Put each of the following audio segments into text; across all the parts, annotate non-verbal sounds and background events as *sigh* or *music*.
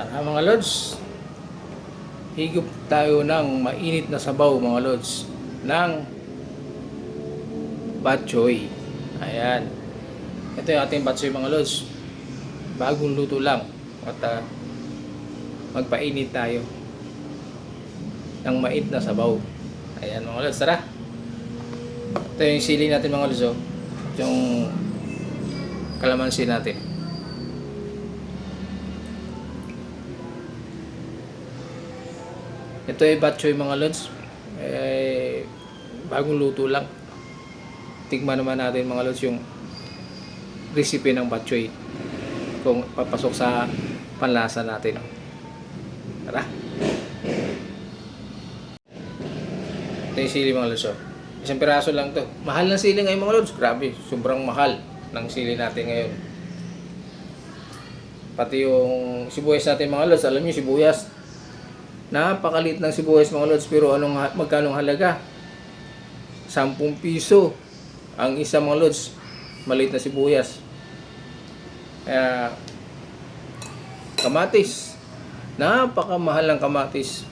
Tara mga lods. Higop tayo ng mainit na sabaw mga lods. Ng batchoy. Ayan. Ito yung ating batchoy mga lods. Bagong luto lang. At ah, magpainit tayo ng mainit na sabaw. Ayan mga lods. Tara. Ito yung sili natin mga lods. Oh. Yung kalamansi natin. Ito ay batchoy mga lods. Eh, bagong luto lang. Tigman naman natin mga lods yung recipe ng batchoy. Kung papasok sa panlasa natin. Tara. Ito yung sili mga lods. Oh. Isang piraso lang to. Mahal ng sili ngayon mga lods. Grabe. Sobrang mahal ng sili natin ngayon. Pati yung sibuyas natin mga lods. Alam niyo sibuyas. Napakalit ng sibuyas mga lods pero anong magkano halaga? 10 piso ang isa mga lods. Maliit na sibuyas. Kaya kamatis. Napakamahal ng kamatis.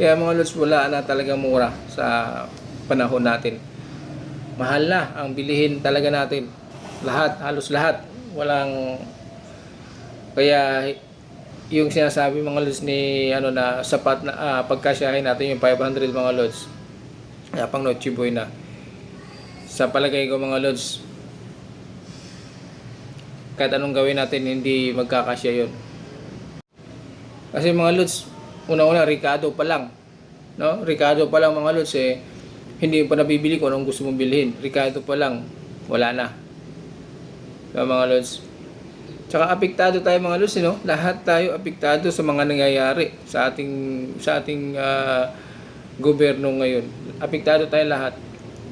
Kaya mga lods wala na talagang mura sa panahon natin. Mahal na ang bilihin talaga natin. Lahat, halos lahat. Walang kaya yung sinasabi mga lods ni ano na sapat na ah, pagkasyahin natin yung 500 mga lods. Kaya pang Noche Boy na. Sa palagay ko mga lods, kahit anong gawin natin hindi magkakasya yun. Kasi mga lods, una-una Ricardo pa lang. No? Ricardo pa lang mga lods eh hindi pa nabibili kung anong gusto mong bilhin. Ricardo pa lang, wala na. Diba, mga lods? Tsaka apektado tayo mga lods, no? Lahat tayo apektado sa mga nangyayari sa ating sa ating ah, gobyerno ngayon. Apektado tayo lahat.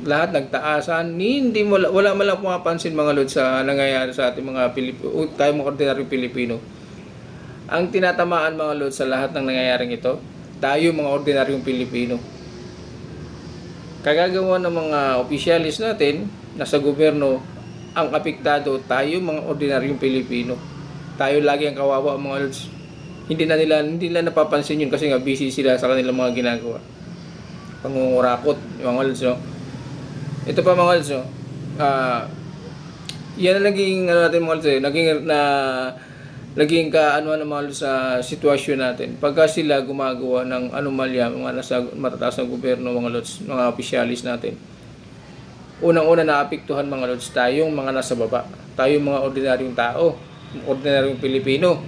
Lahat nagtaasan. Hindi wala, wala man lang pumapansin mga lods sa nangyayari sa ating mga Pilipino, tayo mga ordinaryong Pilipino. Ang tinatamaan mga lods sa lahat ng nangyayaring ito, tayo mga ordinaryong Pilipino. Kagagawa ng mga opisyalis natin na sa gobyerno ang apektado tayo mga ordinaryong Pilipino. Tayo lagi ang kawawa mga lods. Hindi na nila hindi nila napapansin yun kasi nga busy sila sa kanilang mga ginagawa. Pangungurakot, mga lods, no? Ito pa mga lods, no? Ah, yan ang naging ano natin mga lods, eh, naging na naging kaano ng mga sa sitwasyon natin. Pagka sila gumagawa ng anomalya, mga nasa matataas na gobyerno, mga lods, mga opisyalis natin, unang-una naapektuhan mga lods tayong mga nasa baba. Tayong mga ordinaryong tao, ordinaryong Pilipino.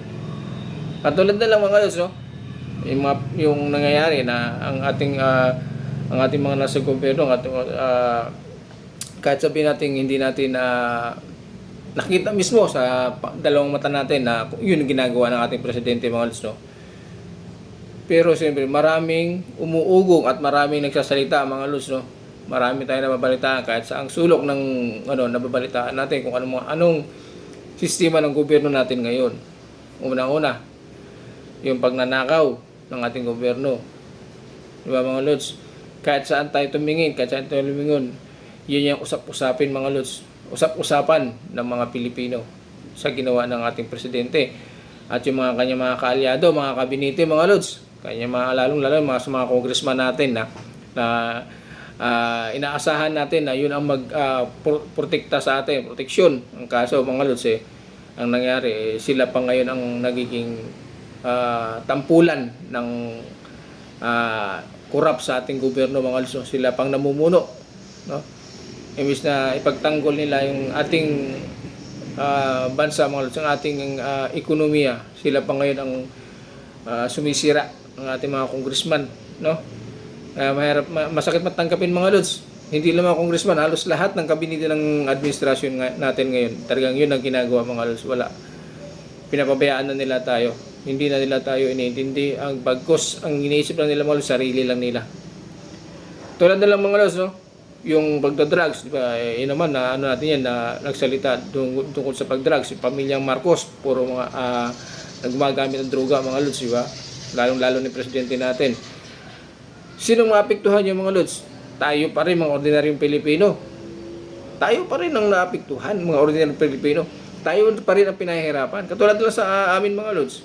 Katulad na lang mga lods, no? Yung, mga, yung nangyayari na ang ating ah, ang ating mga nasa gobyerno, ang ating, ah, kahit sabihin natin hindi natin na nakita mismo sa dalawang mata natin na yun ang ginagawa ng ating presidente mga lods, no? Pero siyempre, maraming umuugong at maraming nagsasalita mga lods, no? Marami tayong nababalitaan kahit sa ang sulok ng ano nababalitaan natin kung anong anong sistema ng gobyerno natin ngayon. Unang-una, yung pagnanakaw ng ating gobyerno. Di ba mga lods? Kahit saan tayo tumingin, kahit saan tayo lumingon, yun yung usap-usapin mga lods. Usap-usapan ng mga Pilipino sa ginawa ng ating presidente. At yung mga kanya mga kaalyado, mga kabinete, mga lods. Kanya mga lalong-lalo mga sa mga congressman natin na, na ah, inaasahan natin na yun ang mag ah, protekta sa atin, proteksyon. Ang kaso mga lods eh, ang nangyari eh, sila pa ngayon ang nagiging ah, tampulan ng ah, kurap sa ating gobyerno mga lods. Sila pang namumuno, no? Imbis na ipagtanggol nila yung ating ah, bansa mga lods, ang ating ah, ekonomiya, sila pa ngayon ang ah, sumisira ng ating mga congressman, no? Kaya mahirap, ma- masakit matanggapin mga lods. Hindi lang mga congressman, halos lahat ng kabinete ng administrasyon natin ngayon. Talagang yun ang ginagawa mga lods. Wala. Pinapabayaan na nila tayo. Hindi na nila tayo iniintindi. Ang bagkos, ang iniisip lang nila mga lods, sarili lang nila. Tulad na lang mga lods, no? Yung pagda-drugs, di ba? Eh, naman, na, ano natin yan, na nagsalita tung- tungkol sa pag-drugs. Yung pamilyang Marcos, puro mga ah, nagmagamit ng droga, mga lods, di ba? Lalong-lalo ni presidente natin. Sinong maapektuhan yung mga lods? Tayo pa rin, mga ordinaryong Pilipino. Tayo pa rin ang naapektuhan, mga ordinaryong Pilipino. Tayo pa rin ang pinahihirapan. Katulad lang sa ah, amin mga lods.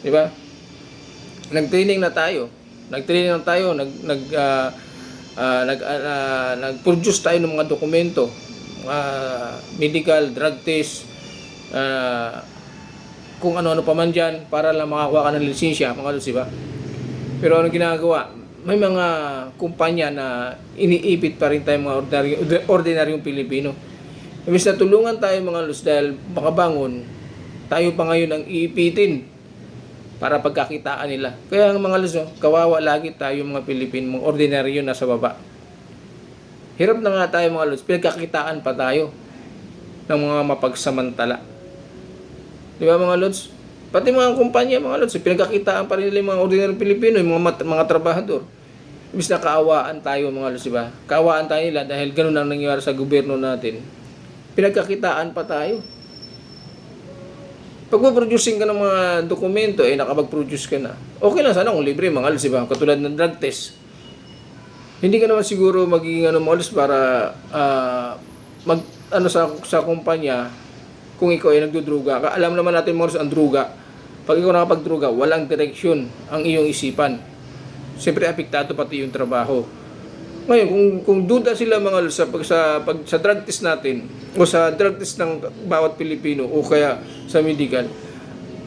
Di ba? Nag-training na tayo. Nag-training na tayo, nag nag ah, ah, nag ah, nag-produce tayo ng mga dokumento, mga medical, drug test, ah, kung ano-ano pa man dyan para lang makakuha ka ng lisensya, mga lods, di ba? Pero ano ginagawa? May mga kumpanya na iniipit pa rin tayo mga ordinary, ordinaryong Pilipino. Imbis na tulungan tayo mga lods dahil makabangon, tayo pa ngayon ang iipitin para pagkakitaan nila. Kaya ang mga lods, oh, kawawa lagi tayo mga Pilipino, mga ordinaryo nasa baba. Hirap na nga tayo mga lods, pinagkakitaan pa tayo ng mga mapagsamantala. Di ba mga lods? Pati mga kumpanya, mga lods, pinagkakitaan pa rin nila yung mga ordinary Pilipino, yung mga, mat- mga trabahador. Ibig na kaawaan tayo mga lods, di ba? Kaawaan tayo nila dahil ganun ang nangyayari sa gobyerno natin. Pinagkakitaan pa tayo. Pag producing ka ng mga dokumento, eh, nakapag-produce ka na. Okay lang sana kung libre, mga lods, di ba? Katulad ng drug test. Hindi ka naman siguro magiging ano, mga lods, para ah, mag, ano sa, sa kumpanya, kung ikaw ay nagdudruga ka, alam naman natin mo ang druga. Pag ikaw nakapagdruga, walang direksyon ang iyong isipan. Siyempre, apektado pati yung trabaho. Ngayon, kung, kung duda sila mga sa, pag, sa, pag, sa drug test natin, o sa drug test ng bawat Pilipino, o kaya sa medical,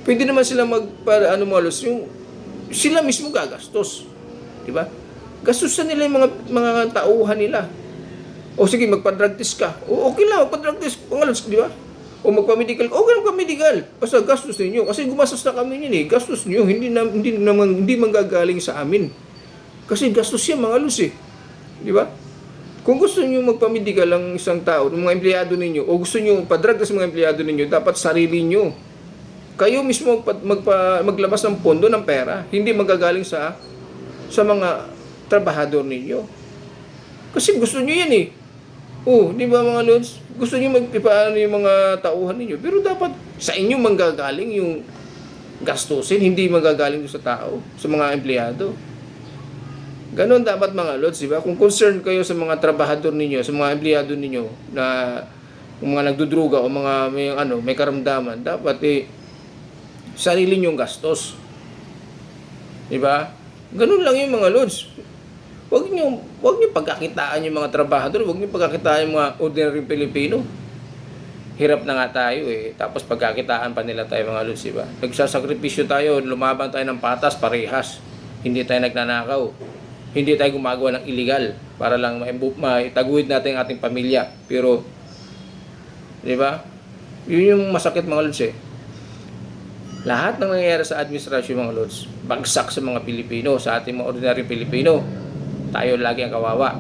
pwede naman sila mag, para, ano mga yung, sila mismo gagastos. Di ba? Gastusan nila yung mga, mga tauhan nila. O sige, magpa-drug test ka. O okay lang, magpa-drug test. Pangalos, di ba? O magpa-medical ka. Okay lang magpa-medical. Basta gastos ninyo. Kasi gumastos na kami yun eh. Gastos niyo Hindi, na, hindi naman, hindi manggagaling sa amin. Kasi gastos yan mga lus eh. Di ba? Kung gusto niyo magpa-medical ang isang tao, ng mga empleyado ninyo, o gusto niyo pa-drug test mga empleyado ninyo, dapat sarili niyo. Kayo mismo magpa, magpa, maglabas ng pondo ng pera. Hindi manggagaling sa sa mga trabahador ninyo. Kasi gusto niyo yan eh. Oh, di ba mga lods? Gusto niyo magpipaano yung mga tauhan ninyo. Pero dapat sa inyo manggagaling yung gastusin, hindi manggagaling sa tao, sa mga empleyado. Ganon dapat mga lods, di ba? Kung concerned kayo sa mga trabahador ninyo, sa mga empleyado ninyo na kung mga nagdudruga o mga may ano, may karamdaman, dapat eh sarili niyong gastos. Di ba? Ganun lang yung mga lods. Huwag niyo, huwag niyo pagkakitaan yung mga trabahador, huwag niyo pagkakitaan yung mga ordinary Pilipino. Hirap na nga tayo eh. Tapos pagkakitaan pa nila tayo mga lods, di ba? Nagsasakripisyo tayo, lumaban tayo ng patas, parehas. Hindi tayo nagnanakaw. Hindi tayo gumagawa ng illegal para lang maitaguid natin ang ating pamilya. Pero, di ba? Yun yung masakit mga lods eh. Lahat ng nangyayari sa administrasyon mga lods, bagsak sa mga Pilipino, sa ating mga ordinary Pilipino. Tayo lagi ang kawawa.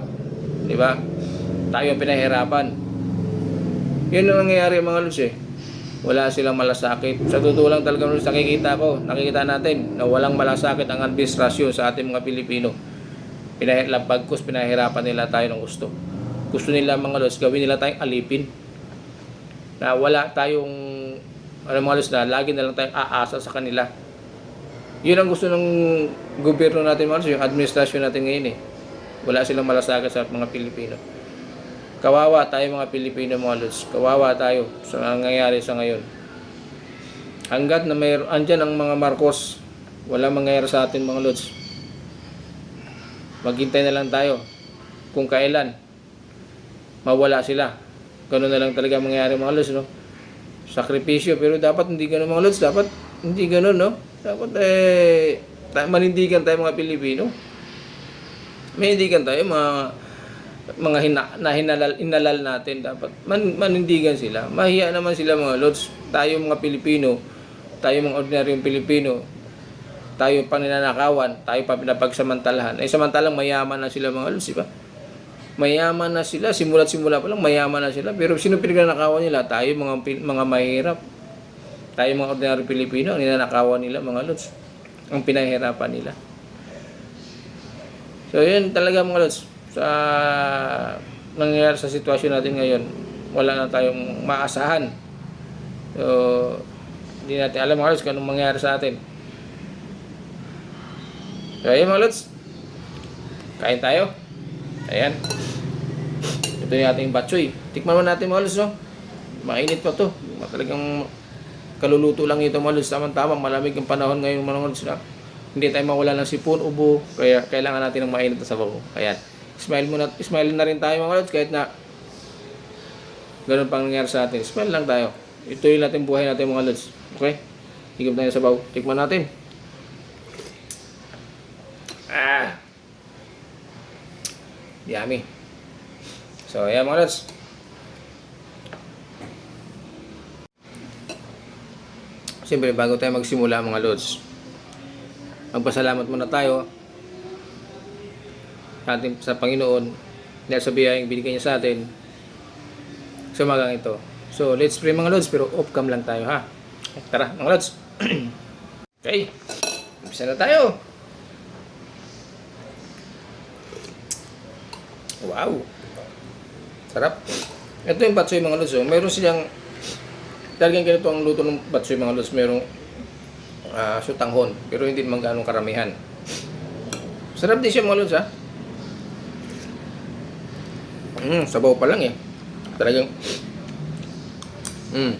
Di ba? Tayo ang pinahirapan. Yun ang nangyayari mga lods eh. Wala silang malasakit. Sa totoo lang talaga lods, nakikita ko, nakikita natin na walang malasakit ang administrasyon sa ating mga Pilipino. Pinahilapagkos, pinahirapan nila tayo ng gusto. Gusto nila mga lods, gawin nila tayong alipin. Na wala tayong ano mga lods na lagi na lang tayong aasa sa kanila. Yun ang gusto ng gobyerno natin mga yung administrasyon natin ngayon eh. Wala silang malasakit sa mga Pilipino. Kawawa tayo mga Pilipino mga lods. Kawawa tayo sa nangyayari sa ngayon. Hanggat na may andyan ang mga Marcos, wala mangyayari sa atin mga lods. Maghintay na lang tayo kung kailan mawala sila. Ganun na lang talaga mangyayari mga lods, no? Sakripisyo, pero dapat hindi ganun mga lods, dapat hindi ganun, no? Dapat eh, manindigan tayo mga Pilipino. Manindigan tayo, mga mga hina, na hinalal, inalal natin dapat man, manindigan sila. Mahiya naman sila mga lods. Tayo mga Pilipino, tayo mga ordinaryong Pilipino, tayo pa ninanakawan, tayo pa pinapagsamantalahan. Eh samantalang mayaman na sila mga lods, di ba? Mayaman na sila, simula't simula pa lang mayaman na sila. Pero sino pinagnanakawan nila? Tayo mga mga mahirap. Tayo mga ordinary Pilipino, ang ninanakawan nila mga lods. Ang pinahirapan nila. So yun talaga mga lods. Sa nangyayari sa sitwasyon natin ngayon, wala na tayong maasahan. So, hindi natin alam mga lods kung anong mangyayari sa atin. So ayun mga lods. Kain tayo. Ayan. Ito yung ating batchoy. Tikman mo natin mga lods, no? Mainit pa to. Talagang kaluluto lang ito mga lods. Tamang-tamang malamig ang panahon ngayon mga lods na hindi tayo mawala ng sipon, ubo. Kaya kailangan natin ng mainit na sabaw. Ayan. Smile muna, smile na rin tayo mga lods kahit na ganun pang nangyari sa atin. Smile lang tayo. Ituloy natin buhay natin mga lods. Okay? Higop tayo sa sabaw. Tikman natin. Ah! Yummy. So, ayan mga lods. Siyempre, bago tayo magsimula mga lods, magpasalamat muna tayo sa ating sa Panginoon dahil sa biyayang binigay niya sa atin sa umagang ito. So, let's pray mga lods, pero off cam lang tayo ha. Tara, mga lods. *clears throat* okay, umpisa na tayo. Wow! Sarap. Ito yung batsoy mga lods. Oh. Meron silang talagang ganito ang luto ng batsoy mga lods. Merong ah, sutanghon. Pero hindi naman ganong karamihan. Sarap din siya mga lods ha. Mm, sabaw pa lang eh. Talagang Mm.